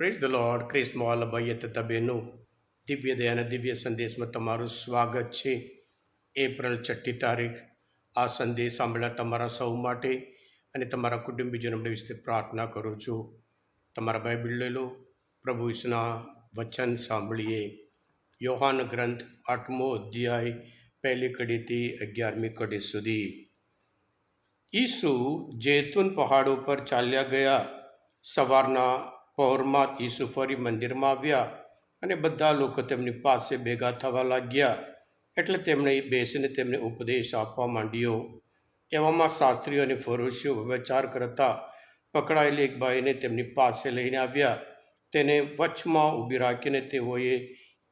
Praise the lord ક્રિસ્મોલ ભાઈએ તથા બહેનો દિવ્ય દયાના દિવ્ય સંદેશમાં તમારું સ્વાગત છે એપ્રિલ છઠ્ઠી તારીખ આ સંદેશ સાંભળ્યા તમારા સૌ માટે અને તમારા કુટુંબીજનો વિશે પ્રાર્થના કરું છું તમારા બાઇબલ લઈ લો પ્રભુ ઈસુના વચન સાંભળીએ યોહાન ગ્રંથ આઠમો અધ્યાય પહેલી કડીથી અગિયારમી કડી સુધી ઈસુ જૈતુન પહાડ ઉપર ચાલ્યા ગયા સવારના પહોરમાં ઈસુ ફરી મંદિરમાં આવ્યા અને બધા લોકો તેમની પાસે ભેગા થવા લાગ્યા. એટલે તેમણે બેસીને તેમને ઉપદેશ આપવા માંડ્યો. એવામાં શાસ્ત્રીઓ અને ફરોશીઓ વિચાર કરતા પકડાયેલી એક ભાઈને તેમની પાસે લઈને આવ્યા. તેને વચમાં ઊભી રાખીને તેઓએ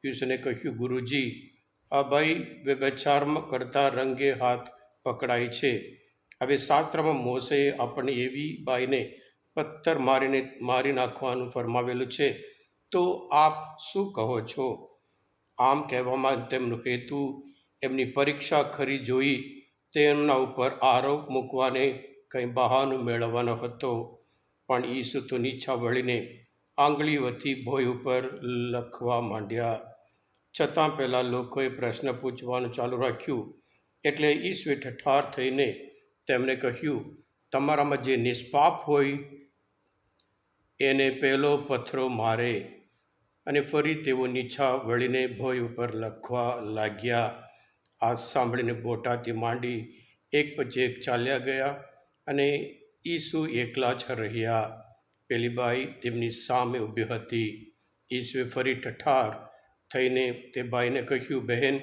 ઈસુને કહ્યું, ગુરુજી, આ ભાઈ વ્યભચારમાં કરતા રંગે હાથ પકડાય છે. હવે શાસ્ત્રમાં મોસે આપણને એવી બાઈને પથ્થર મારીને મારી નાખવાનું ફરમાવેલું છે. તો આપ શું કહો છો? આમ કહેવામાં તેમનો હેતુ એમની પરીક્ષા ખરી જોઈ તેમના ઉપર આરોપ મૂકવાને કંઈ બહાનું મેળવવાનો હતો. પણ ઈસુ તો નીચા વળીને વતી ભોય ઉપર લખવા માંડ્યા. છતાં પહેલાં લોકોએ પ્રશ્ન પૂછવાનું ચાલુ રાખ્યું. એટલે ઈસુએ ઠઠાર થઈને તેમણે કહ્યું, તમારામાં જે નિષ્પાપ હોય એને પહેલો પથ્થરો મારે અને ફરી તેઓ નીછા વળીને ભોય ઉપર લખવા લાગ્યા. આ સાંભળીને બોટાથી માંડી એક પછી એક ચાલ્યા ગયા અને ઈસુ એકલા જ રહ્યા. પેલી બાઈ તેમની સામે ઊભી હતી. ઈસુએ ફરી ઠઠાર થઈને તે બાઈને કહ્યું, બહેન,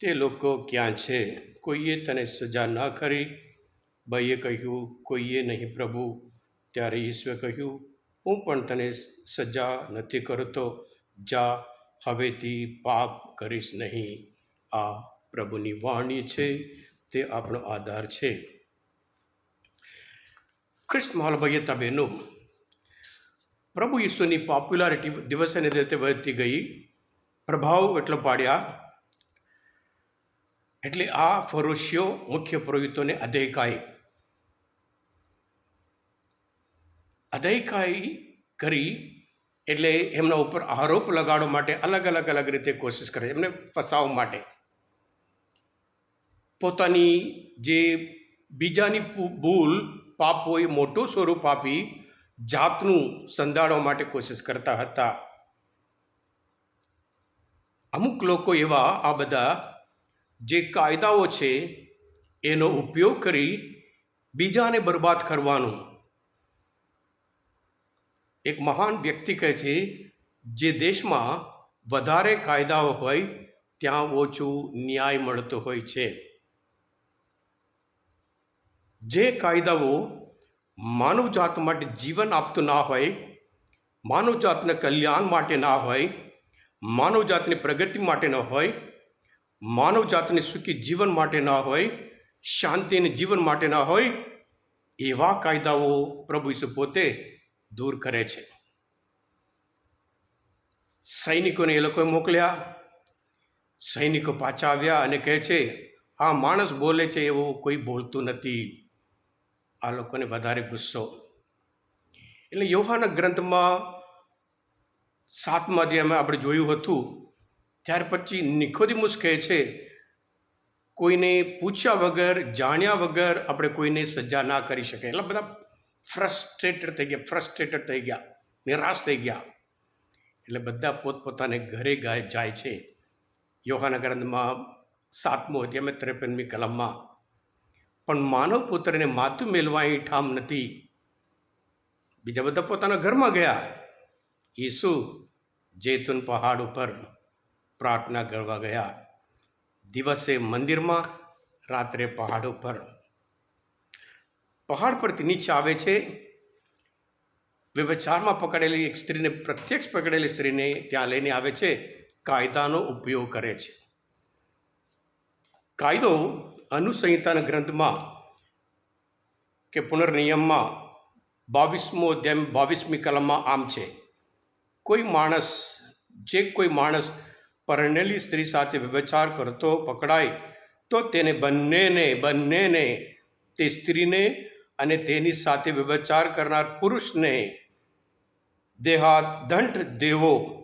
તે લોકો ક્યાં છે? કોઈએ તને સજા ન કરી? બાઈએ કહ્યું, કોઈએ નહીં પ્રભુ. ત્યારે ઈશ્વરે કહ્યું હું પણ તને સજા નથી કરતો, જા, હવેથી પાપ કરીશ નહીં. આ પ્રભુની વાણી છે, તે આપણો આધાર છે. ખ્રિસ્ત મહાલભાઈએ તબેનો, પ્રભુ ઈસુની પોપ્યુલારિટી દિવસે ને રીતે વધતી ગઈ, પ્રભાવ એટલો પાડ્યા. એટલે આ ફરોશીઓ મુખ્ય પુરોહિતોને અધેકાઈ અધૈકાઈ કરી એટલે એમના ઉપર આરોપ લગાડવા માટે અલગ અલગ અલગ રીતે કોશિશ કરે એમને ફસાવવા માટે. પોતાની જે બીજાની ભૂલ પાપ હોય મોટું સ્વરૂપ આપી જાતનું સંધાડવા માટે કોશિશ કરતા હતા. અમુક લોકો એવા આ બધા જે કાયદાઓ છે એનો ઉપયોગ કરી બીજાને બરબાદ કરવાનું એક મહાન વ્યક્તિ કહે છે, જે દેશમાં વધારે કાયદાઓ હોય, ત્યાં ઓછું ન્યાય મળતો હોય છે. જે કાયદાઓ માનવજાત માટે જીવન આપતું ના હોય, માનવજાતના કલ્યાણ માટે ના હોય, માનવજાતની પ્રગતિ માટે ન હોય, માનવજાતને સુખી જીવન માટે ના હોય, શાંતિને જીવન માટે ના હોય, એવા કાયદાઓ પ્રભુ ઈસુ પોતે દૂર કરે છે. સૈનિકોને એ લોકોએ મોકલ્યા. સૈનિકો પાછા આવ્યા અને કહે છે, આ માણસ બોલે છે એવું કોઈ બોલતું નથી. આ લોકોને વધારે ગુસ્સો. એટલે યોહાના ગ્રંથમાં સાતમા અધ્યાયમાં આપણે જોયું હતું, ત્યાર પછી નિખોદિમુસ કહે છે, કોઈને પૂછ્યા વગર, જાણ્યા વગર આપણે કોઈને સજા ના કરી શકે એટલે બધા ફ્રસ્ટ્રેટેડ થઈ ગયા ફ્રસ્ટ્રેટેડ થઈ ગયા, નિરાશ થઈ ગયા. એટલે બધા પોતપોતાને ઘરે ગાય જાય છે. યોહાના ગ્રંથમાં સાતમો અધ્યાયમાં ત્રેપનમી કલમમાં. પણ માનવ પુત્રને માથું મેલવા અહીં ઠામ નથી. બીજા બધા પોતાના ઘરમાં ગયા. ઈસુ જૈતુન પહાડ ઉપર પ્રાર્થના કરવા ગયા. દિવસે મંદિરમાં રાત્રે પહાડ ઉપર પહાડ પરથી નીચે આવે છે. વ્યભચારમાં પકડેલી એક સ્ત્રીને, પ્રત્યક્ષ પકડેલી સ્ત્રીને ત્યાં લઈને આવે છે. કાયદાનો ઉપયોગ કરે છે. કાયદો અનુસંહિતાના ગ્રંથમાં કે પુનર્નિયમમાં બાવીસમો અધ્યાય, બાવીસમી કલમમાં આમ છે. કોઈ માણસ, જે કોઈ માણસ પરણેલી સ્ત્રી સાથે વ્યભચાર કરતો, પકડાય, તો તેને બંનેને બંનેને તે સ્ત્રીને અને તેની સાથે વ્યભચાર કરનાર પુરુષને દેહાદંડ દેવો.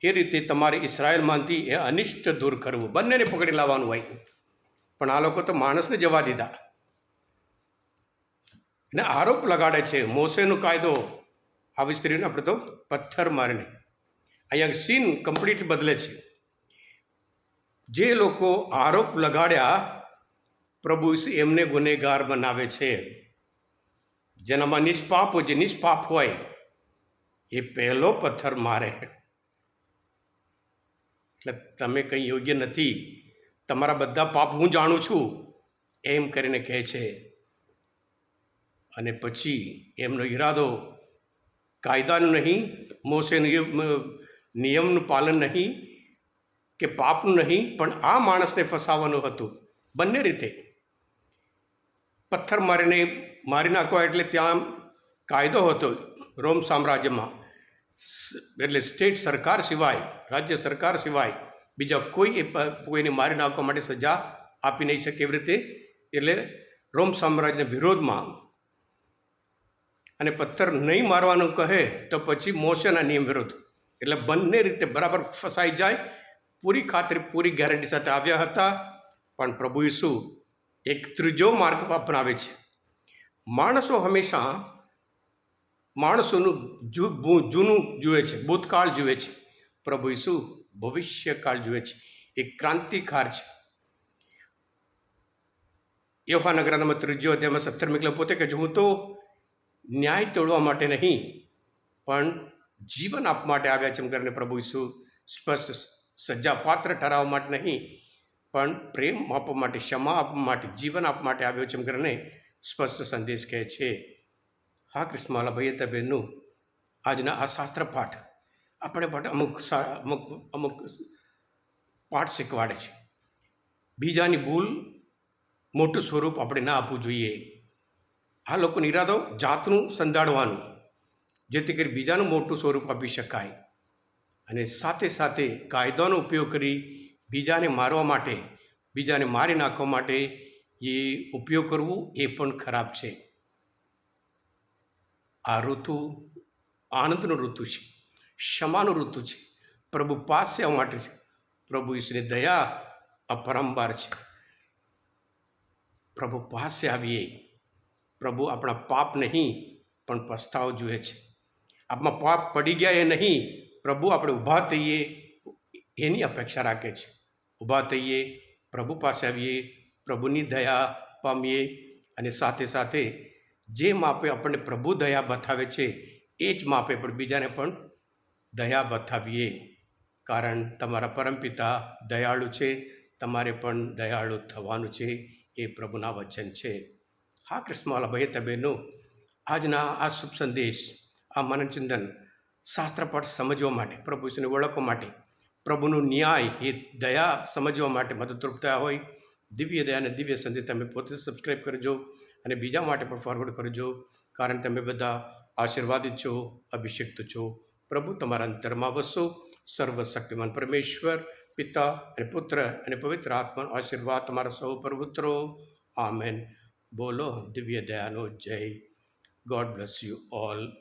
એ રીતે તમારે ઇસરાયલમાંથી એ અનિષ્ટ દૂર કરવું. બંનેને પકડી લાવવાનું હોય. પણ આ લોકો તો માણસને જવા દીધા. અને આરોપ લગાડે છે, મોસેનો કાયદો. આવી સ્ત્રીને આપણે તો પથ્થર મારીને. અહીંયા સીન કમ્પ્લીટ બદલે છે. જે લોકો આરોપ લગાડ્યા, પ્રભુ એમને ગુનેગાર બનાવે છે. જેનામાં નિષ્પાપ જે નિષ્પાપ હોય, એ પહેલો પથ્થર મારે. એટલે તમે કંઈ યોગ્ય નથી. તમારા બધા પાપ હું જાણું છું. એમ કરીને કહે છે. અને પછી એમનો ઈરાદો, કાયદાનું નહીં મોસે નિયમનું પાલન નહીં, કે પાપનું નહીં, પણ આ માણસને ફસાવાનું હતું. બંને રીતે. પથ્થર મારીને મારી નાખવા એટલે ત્યાં કાયદો હતો રોમ સામ્રાજ્યમાં. એટલે સ્ટેટ સરકાર સિવાય, રાજ્ય સરકાર સિવાય બીજા કોઈ એ કોઈને મારી નાખવા માટે સજા આપી નહીં શકે એવી રીતે. એટલે રોમ સામ્રાજ્યના વિરોધમાં અને પથ્થર નહીં મારવાનું કહે તો પછી મોશના નિયમ વિરુદ્ધ. એટલે બંને રીતે બરાબર ફસાઈ જાય, પૂરી ખાતરી, પૂરી ગેરંટી સાથે આવ્યા હતા. પણ પ્રભુ ઈસુ એક ત્રીજો માર્ગ અપનાવે છે. માણસો હંમેશા માણસોનું જૂનું જુએ છે, ભૂતકાળ જુએ છે, પ્રભુ ઈસુ ભવિષ્યકાળ જુએ છે એ ક્રાંતિકાર છે. યોહાના ગ્રંથમાં ત્રીજો અધ્યાયમાં સત્તર મિકલે પોતે કે હું તો ન્યાય તોડવા માટે નહીં, પણ જીવન આપવા માટે આવ્યા છે. એમ કરીને પ્રભુ ઈસુ સ્પષ્ટ સજા પાત્ર ઠરાવવા માટે નહીં, પણ પ્રેમ આપવા માટે, ક્ષમા આપવા માટે, જીવન આપવા માટે આવ્યો છે એમ કરીને સ્પષ્ટ સંદેશ કહે છે, હા, કૃષ્ણમાલા ભાઈએ તબેનનું આજના આ શાસ્ત્ર પાઠ આપણે પાઠ અમુક અમુક અમુક પાઠ શીખવાડે છે. બીજાની ભૂલ મોટું સ્વરૂપ આપણે ના આપવું જોઈએ. આ લોકોનો ઈરાદો જાતનું સંધાડવાનું, જેથી કરી બીજાનું મોટું સ્વરૂપ આપી શકાય. અને સાથે સાથે કાયદાનો ઉપયોગ કરી બીજાને મારવા માટે, બીજાને મારી નાખવા માટે એ ઉપયોગ કરવો એ પણ ખરાબ છે. આ ઋતુ આનંદનો ઋતુ છે, ક્ષમાનો ઋતુ છે, પ્રભુ પાસે માટે છે. પ્રભુ ઈશ્વરની દયા અપરંપાર છે. પ્રભુ પાસે આવીએ. પ્રભુ આપણા પાપ નહીં, પણ પસ્તાવો જુએ છે. આપણા પાપ પડી ગયા એ નહીં, પ્રભુ આપણે ઊભા થઈએ એની અપેક્ષા રાખે છે. ઊભા થઈએ, પ્રભુ પાસે આવીએ પ્રભુની દયા પામીએ અને સાથે સાથે જે માપે આપણને પ્રભુ દયા બતાવે છે, એ જ માપે પણ બીજાને પણ દયા બતાવીએ. કારણ તમારા પરમપિતા દયાળુ છે, તમારે પણ દયાળુ થવાનું છે, એ પ્રભુના વચન છે. હા કૃષ્ણવાલા ભાઈ તબેનો, આજના આ શુભ સંદેશ, આ મનચિંતન શાસ્ત્રપાઠ સમજવા માટે, પ્રભુ ઓળખવા માટે, પ્રભુનું ન્યાય એ દયા સમજવા માટે મદદરૂપ થયા હોય દિવ્ય દયા અને દિવ્ય સંદેશ તમે પોતે સબસ્ક્રાઈબ કરજો અને બીજા માટે પણ ફોરવર્ડ કરજો, કારણ તમે બધા આશીર્વાદિત છો, અભિષિક્ત છો. પ્રભુ, તમારા અંતરમાં વસો. સર્વશક્તિમાન પરમેશ્વર, પિતા અને પુત્ર અને પવિત્ર આત્માનો આશીર્વાદ તમારા સૌ પર ઉતરો. આમેન. બોલો, દિવ્ય દયાનો જય. God bless you all